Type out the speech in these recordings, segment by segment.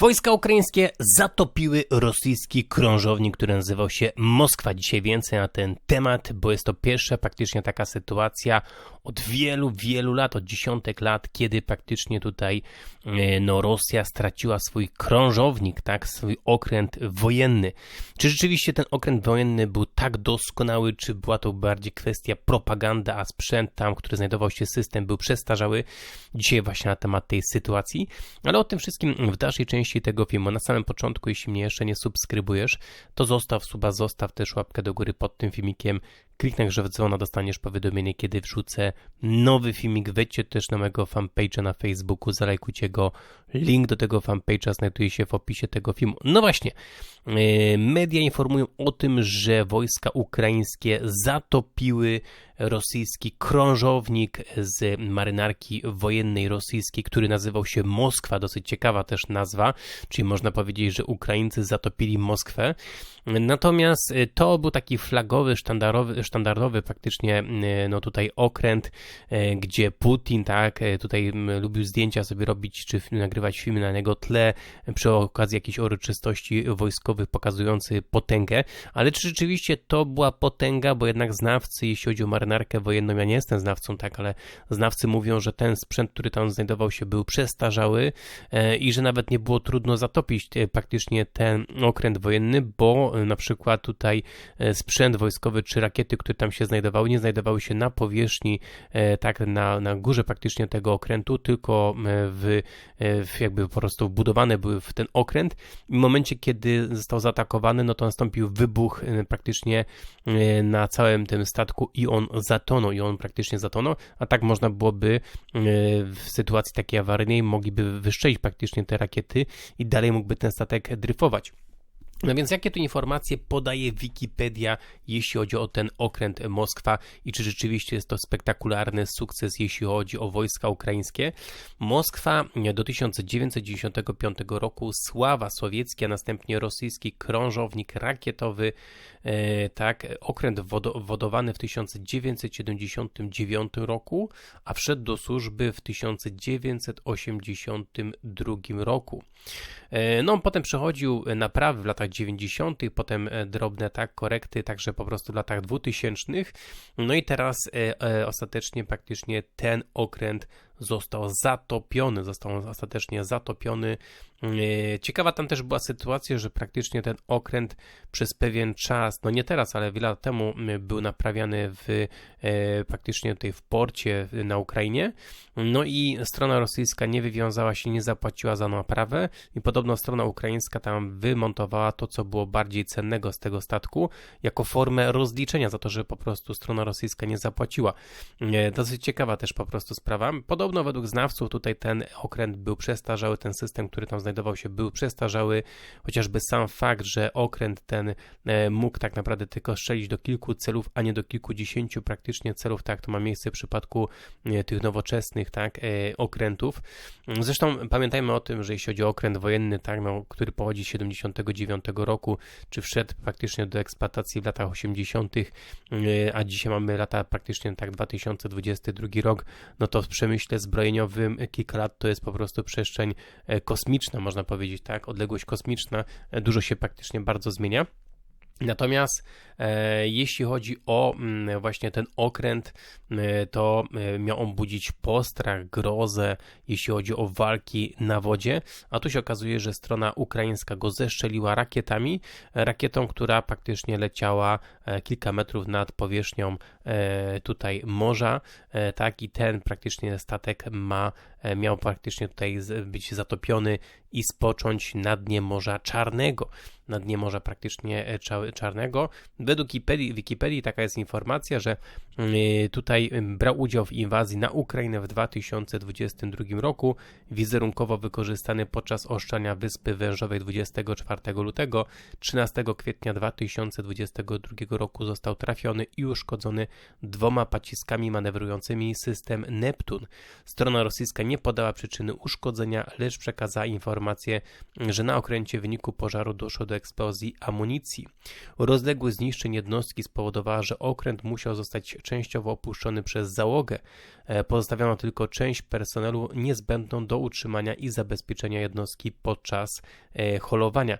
Wojska ukraińskie zatopiły rosyjski krążownik, który nazywał się Moskwa. Dzisiaj więcej na ten temat, bo jest to pierwsza praktycznie taka sytuacja od wielu, wielu lat, od dziesiątek lat, kiedy praktycznie tutaj e, no, Rosja straciła swój krążownik, tak, swój okręt wojenny. Czy rzeczywiście ten okręt wojenny był tak doskonały, czy była to bardziej kwestia propaganda, a sprzęt tam, który znajdował się system, był przestarzały? Dzisiaj właśnie na temat tej sytuacji, ale o tym wszystkim w dalszej części tego filmu. Na samym początku, jeśli mnie jeszcze nie subskrybujesz, to zostaw suba, zostaw też łapkę do góry pod tym filmikiem, Kliknij grze w dzwona, dostaniesz powiadomienie, kiedy wrzucę nowy filmik. Wejdźcie też na mojego fanpage'a na Facebooku, zalajkujcie go. Link do tego fanpage'a znajduje się w opisie tego filmu. No właśnie, e, media informują o tym, że wojska ukraińskie zatopiły rosyjski krążownik z marynarki wojennej rosyjskiej, który nazywał się Moskwa. Dosyć ciekawa też nazwa, czyli można powiedzieć, że Ukraińcy zatopili Moskwę. Natomiast e, to był taki flagowy, sztandarowy, sztandarowy praktycznie e, no tutaj okręt, e, gdzie Putin, tak, tutaj lubił zdjęcia sobie robić, czy nagrywać filmy na jego tle przy okazji jakiejś uroczystości wojskowych pokazujący potęgę, ale czy rzeczywiście to była potęga, bo jednak znawcy, jeśli chodzi o marynarkę wojenną, ja nie jestem znawcą, tak, ale znawcy mówią, że ten sprzęt, który tam znajdował się był przestarzały i że nawet nie było trudno zatopić praktycznie ten okręt wojenny, bo na przykład tutaj e, sprzęt wojskowy czy rakiety, które tam się znajdowały, nie znajdowały się na powierzchni, e, tak na, na górze praktycznie tego okrętu, tylko e, w, w jakby po prostu wbudowane były w ten okręt. W momencie, kiedy został zaatakowany, no to nastąpił wybuch praktycznie na całym tym statku i on zatonął, i on praktycznie zatonął, a tak można byłoby w sytuacji takiej awaryjnej mogliby wyszczelić praktycznie te rakiety i dalej mógłby ten statek dryfować. No więc jakie tu informacje podaje Wikipedia, jeśli chodzi o ten okręt Moskwa i czy rzeczywiście jest to spektakularny sukces, jeśli chodzi o wojska ukraińskie? Moskwa do 1995 roku sława sowiecki, a następnie rosyjski krążownik rakietowy, e, tak, okręt wodowany w 1979 roku, a wszedł do służby w 1982 roku. E, no, potem przechodził naprawy w latach 90., potem e, drobne tak korekty, także po prostu w latach 2000. No i teraz e, e, ostatecznie praktycznie ten okręt został zatopiony, został ostatecznie zatopiony. E, ciekawa tam też była sytuacja, że praktycznie ten okręt przez pewien czas, no nie teraz, ale wiele lat temu był naprawiany w e, praktycznie tutaj w porcie na Ukrainie. No i strona rosyjska nie wywiązała się, nie zapłaciła za naprawę i podobno strona ukraińska tam wymontowała to, co było bardziej cennego z tego statku, jako formę rozliczenia za to, że po prostu strona rosyjska nie zapłaciła. E, dosyć ciekawa też po prostu sprawa. Podobno Podobno według znawców tutaj ten okręt był przestarzały, ten system, który tam znajdował się był przestarzały, chociażby sam fakt, że okręt ten e, mógł tak naprawdę tylko strzelić do kilku celów, a nie do kilkudziesięciu praktycznie celów, tak to ma miejsce w przypadku e, tych nowoczesnych tak, e, okrętów. Zresztą pamiętajmy o tym, że jeśli chodzi o okręt wojenny, tak, no, który pochodzi z 79 roku, czy wszedł praktycznie do eksploatacji w latach 80., a dzisiaj mamy lata praktycznie tak 2022 rok, no to w przemyśle zbrojeniowym kilka lat to jest po prostu przestrzeń e, kosmiczna, można powiedzieć, tak? Odległość kosmiczna, e, dużo się praktycznie bardzo zmienia. Natomiast e, jeśli chodzi o m, mm, właśnie ten okręt, e, to e, miał on budzić postrach, grozę, jeśli chodzi o walki na wodzie, a tu się okazuje, że strona ukraińska go zeszczeliła rakietami, rakietą, która praktycznie leciała e, kilka metrów nad powierzchnią e, tutaj morza, e, tak, i ten praktycznie statek ma, miał praktycznie tutaj być zatopiony i spocząć na dnie Morza Czarnego na dnie Morza praktycznie e, Czarnego. Według Wikipedii, taka jest informacja, że e, tutaj brał udział w inwazji na Ukrainę w 2022 roku, wizerunkowo wykorzystany podczas oszczania Wyspy Wężowej 24 lutego. 13 kwietnia 2022 roku został trafiony i uszkodzony dwoma paciskami manewrującymi system Neptun. Strona rosyjska nie podała przyczyny uszkodzenia, lecz przekazała informację, że na okręcie w wyniku pożaru doszło do eksplozji amunicji. Rozległość zniszczeń jednostki spowodowała, że okręt musiał zostać częściowo opuszczony przez załogę. E, pozostawiono tylko część personelu niezbędną do utrzymania i zabezpieczenia jednostki podczas e, holowania.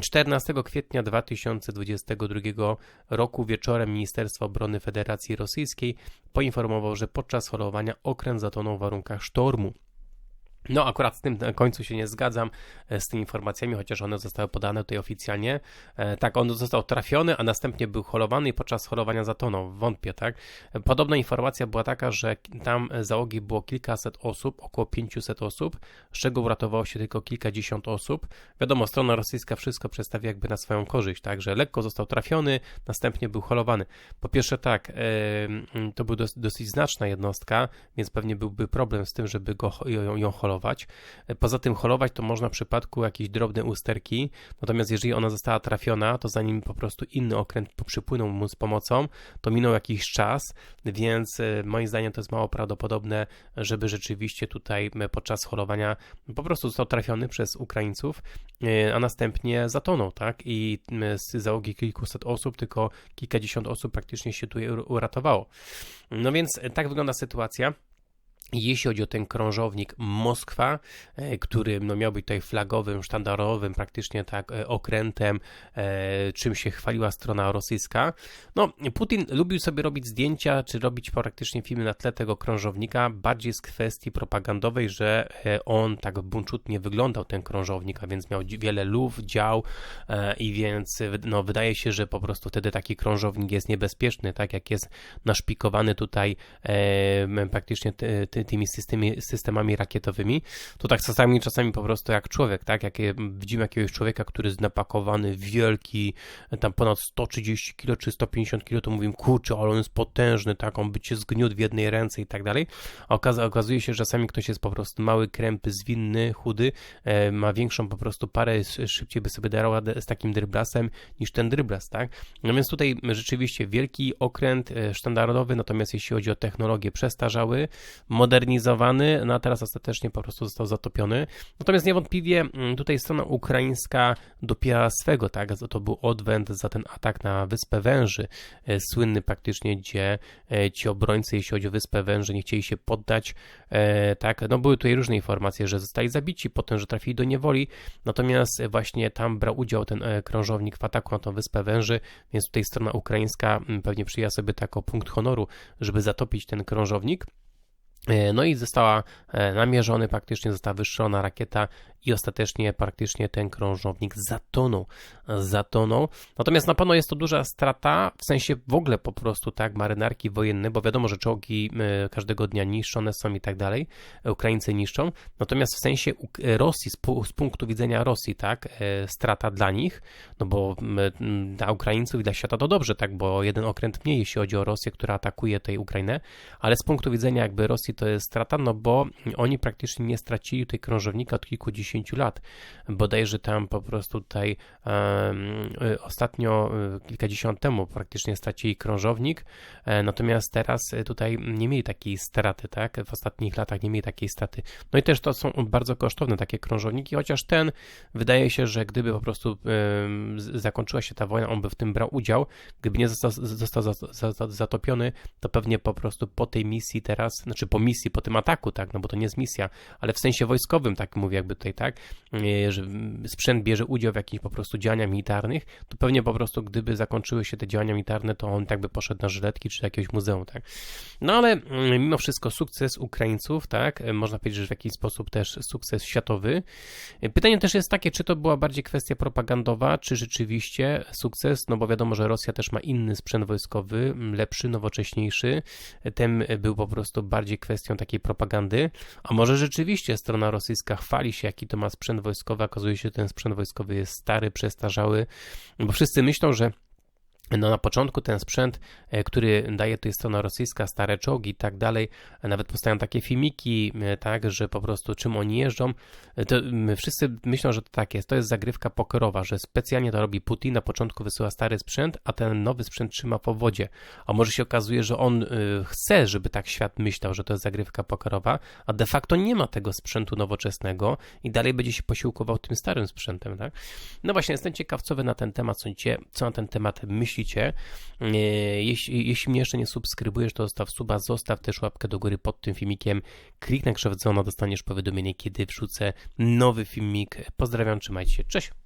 14 kwietnia 2022 roku wieczorem Ministerstwo Obrony Federacji Rosyjskiej poinformował, że podczas holowania okręt zatonął w warunkach sztormu. No, akurat z tym końcu się nie zgadzam e, z tymi informacjami, chociaż one zostały podane tutaj oficjalnie. E, tak, on został trafiony, a następnie był holowany i podczas holowania zatonął. Wątpię, tak? Podobna informacja była taka, że tam załogi było kilkaset osób, około 500 osób, z czego uratowało się tylko kilkadziesiąt osób. Wiadomo, strona rosyjska wszystko przedstawia jakby na swoją korzyść, tak? Że lekko został trafiony, następnie był holowany. Po pierwsze tak, e, to była dosyć znaczna jednostka, więc pewnie byłby problem z tym, żeby go, ją holować holować. Poza tym holować to można w przypadku jakiejś drobnej usterki, natomiast jeżeli ona została trafiona, to zanim po prostu inny okręt przypłynął mu z pomocą, to minął jakiś czas, więc e, moim zdaniem to jest mało prawdopodobne, żeby rzeczywiście tutaj e, podczas holowania po prostu został trafiony przez Ukraińców, e, a następnie zatonął, tak? I z załogi kilkuset osób, tylko kilkadziesiąt osób praktycznie się tu uratowało. No więc tak wygląda sytuacja. Jeśli chodzi o ten krążownik Moskwa, e, który no, miał być tutaj flagowym, sztandarowym praktycznie tak e, okrętem, e, czym się chwaliła strona rosyjska, no Putin lubił sobie robić zdjęcia, czy robić praktycznie filmy na tle tego krążownika, bardziej z kwestii propagandowej, że on tak bunczutnie wyglądał, ten krążownik, a więc miał wiele luf, dział i więc no, wydaje się, że po prostu wtedy taki krążownik jest niebezpieczny, tak jak jest naszpikowany tutaj praktycznie ty, tymi systemi, systemami rakietowymi, to tak czasami, czasami po prostu jak człowiek, tak? Jak widzimy jakiegoś człowieka, który jest napakowany, wielki, tam ponad 130 kg czy 150 kg, to mówimy, kurczę, ale on jest potężny, tak? On by cię zgniótł w jednej ręce i tak dalej. A okazuje się, że czasami ktoś jest po prostu mały, krępy, zwinny, chudy, e, ma większą po prostu parę, szybciej by sobie dał z takim dryblasem niż ten dryblas, tak? No więc tutaj rzeczywiście wielki okręt e, sztandarowy, natomiast jeśli chodzi o technologię, przestarzały, modernizowany, no a teraz ostatecznie po prostu został zatopiony. Natomiast niewątpliwie mm, tutaj strona ukraińska dopiera swego, tak? To był odwęd za ten atak na Wyspę Węży, e, słynny praktycznie, gdzie e, ci obrońcy, jeśli chodzi o Wyspę Węży, nie chcieli się poddać, e, tak? No były tutaj różne informacje, że zostali zabici, potem, że trafili do niewoli, natomiast właśnie tam brał udział ten krążownik w ataku na tą Wyspę Węży, więc tutaj strona ukraińska mm, pewnie przyjęła sobie tako punkt honoru, żeby zatopić ten krążownik. E, no i została e, namierzony, praktycznie została wystrzelona rakieta i ostatecznie praktycznie ten krążownik zatonął. Zatonął. Natomiast na pewno jest to duża strata, w sensie w ogóle po prostu tak, marynarki wojenne, bo wiadomo, że czołgi e, każdego dnia niszczone są i tak dalej, Ukraińcy niszczą. Natomiast w sensie Rosji, z punktu widzenia Rosji, tak, strata dla nich, no bo dla Ukraińców i dla świata to dobrze, tak, bo jeden okręt mniej, jeśli chodzi o Rosję, która atakuje tej Ukrainę, ale z punktu widzenia jakby Rosji to jest strata, no bo oni praktycznie nie stracili tej krążownika od kilkudziesięciu lat. Bodajże tam po prostu tutaj um, ostatnio, e, kilkadziesiąt temu praktycznie stracili krążownik, e, natomiast teraz tutaj nie mieli takiej straty, tak? W ostatnich latach nie mieli takiej straty. No i też to są bardzo kosztowne takie krążowniki, chociaż ten wydaje się, że gdyby po prostu zakończyła się ta wojna, on by w tym brał udział. Gdyby nie został, został zatopiony, to pewnie po prostu po tej misji teraz, znaczy po misji, po tym ataku, tak, no bo to nie jest misja, ale w sensie wojskowym, tak mówię jakby tutaj, tak, e, że sprzęt bierze udział w jakichś po prostu działaniach militarnych, to pewnie po prostu gdyby zakończyły się te działania militarne, to on tak by poszedł na żyletki czy jakiegoś muzeum, tak. No ale mm, mimo wszystko sukces Ukraińców, tak, e, można powiedzieć, że w jakiś sposób też sukces światowy. E, pytanie też jest takie, czy to była bardziej kwestia propagandowa, czy rzeczywiście sukces, no bo wiadomo, że Rosja też ma inny sprzęt wojskowy, lepszy, nowocześniejszy, ten był po prostu bardziej kwestią takiej propagandy, a może rzeczywiście strona rosyjska chwali się, jaki to ma sprzęt wojskowy, okazuje się, że ten sprzęt wojskowy jest stary, przestarzały, bo wszyscy myślą, że no na początku ten sprzęt, e, który daje tutaj strona rosyjska, stare czołgi i tak dalej, nawet powstają takie filmiki, e, tak, że po prostu czym oni jeżdżą, e, to wszyscy myślą, że to tak jest, to jest zagrywka pokerowa, że specjalnie to robi Putin, na początku wysyła stary sprzęt, a ten nowy sprzęt trzyma po wodzie, a może się okazuje, że on chce, żeby tak świat myślał, że to jest zagrywka pokerowa, a de facto nie ma tego sprzętu nowoczesnego i dalej będzie się posiłkował tym starym sprzętem, tak? No właśnie, jestem ciekaw, co wy na ten temat sądzicie, co na ten temat myślicie, musicie. E, Jeśli, jeśli mnie jeszcze nie subskrybujesz, to zostaw suba, zostaw też łapkę do góry pod tym filmikiem. Kliknij na krzew dzwona, dostaniesz powiadomienie, kiedy wrzucę nowy filmik. Pozdrawiam, trzymajcie się, cześć!